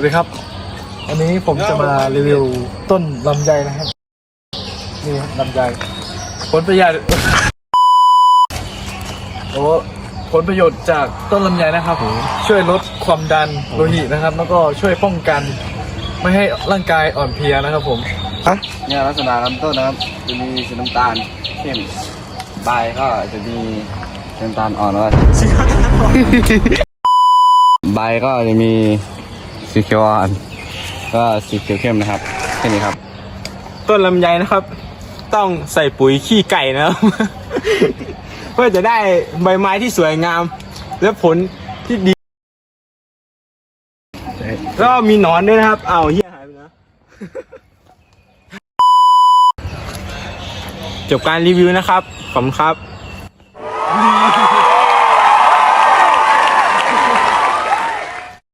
สวัสดีครับ วันนี้ผมจะมารีวิวต้นลำไยนะครับ นี่ครับลำไยผลประโยชน์โอ้ผลประโยชน์จากต้นลำไยนะครับผมช่วยลดความดันโลหิตนะครับ แล้วก็ช่วยป้องกัน ไม่ให้ร่างกายอ่อนเพลียนะครับผมเนี่ยลักษณะลำต้นนะครับ จะมีสีน้ำตาลเข้มใบก็จะมีน้ำตาลอ่อนแล้วก็ใบก็จะมี สีเขียวอ่อนก็สีเขียวเข้มนะครับแค่นี้ครับ ต้นลำไยนะครับ ต้องใส่ปุ๋ยขี้ไก่นะครับ เพื่อจะได้ใบไม้ที่สวยงาม และผลที่ดี แล้วก็มีหนอนด้วยนะครับ เอาเฮียหายไปนะ จบการรีวิวนะครับ ขอบคุณครับ